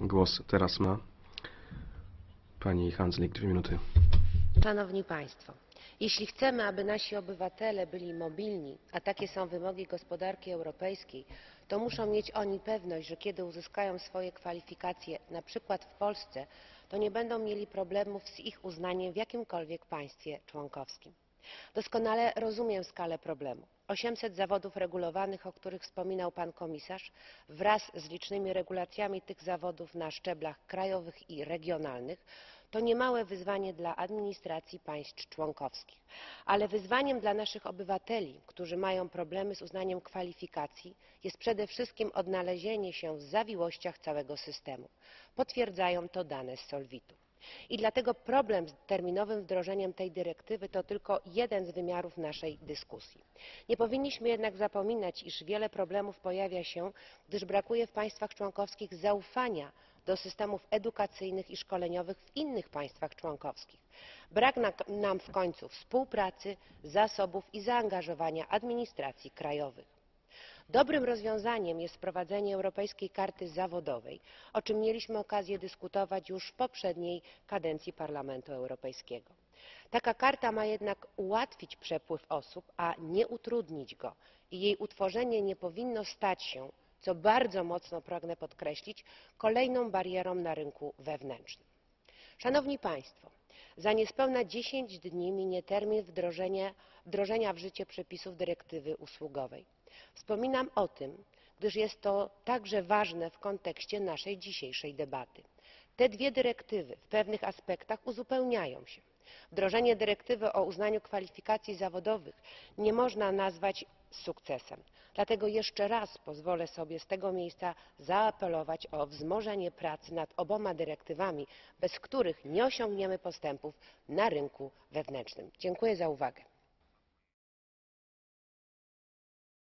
Głos teraz ma pani Hanslik, dwie minuty. Szanowni Państwo, jeśli chcemy, aby nasi obywatele byli mobilni, a takie są wymogi gospodarki europejskiej, to muszą mieć oni pewność, że kiedy uzyskają swoje kwalifikacje, na przykład w Polsce, to nie będą mieli problemów z ich uznaniem w jakimkolwiek państwie członkowskim. Doskonale rozumiem skalę problemu. 800 zawodów regulowanych, o których wspominał pan komisarz, wraz z licznymi regulacjami tych zawodów na szczeblach krajowych i regionalnych, to niemałe wyzwanie dla administracji państw członkowskich. Ale wyzwaniem dla naszych obywateli, którzy mają problemy z uznaniem kwalifikacji, jest przede wszystkim odnalezienie się w zawiłościach całego systemu. Potwierdzają to dane z Solvitu. I dlatego problem z terminowym wdrożeniem tej dyrektywy to tylko jeden z wymiarów naszej dyskusji. Nie powinniśmy jednak zapominać, iż wiele problemów pojawia się, gdyż brakuje w państwach członkowskich zaufania do systemów edukacyjnych i szkoleniowych w innych państwach członkowskich. Brak na- nam w końcu współpracy, zasobów i zaangażowania administracji krajowych. Dobrym rozwiązaniem jest wprowadzenie Europejskiej Karty Zawodowej, o czym mieliśmy okazję dyskutować już w poprzedniej kadencji Parlamentu Europejskiego. Taka karta ma jednak ułatwić przepływ osób, a nie utrudnić go i jej utworzenie nie powinno stać się, co bardzo mocno pragnę podkreślić, kolejną barierą na rynku wewnętrznym. Za niespełna 10 dni minie termin wdrożenia w życie przepisów dyrektywy usługowej. Wspominam o tym, gdyż jest to także ważne w kontekście naszej dzisiejszej debaty. Te dwie dyrektywy w pewnych aspektach uzupełniają się. Wdrożenie dyrektywy o uznaniu kwalifikacji zawodowych nie można nazwać sukcesem. Dlatego jeszcze raz pozwolę sobie z tego miejsca zaapelować o wzmożenie pracy nad oboma dyrektywami, bez których nie osiągniemy postępów na rynku wewnętrznym. Dziękuję za uwagę.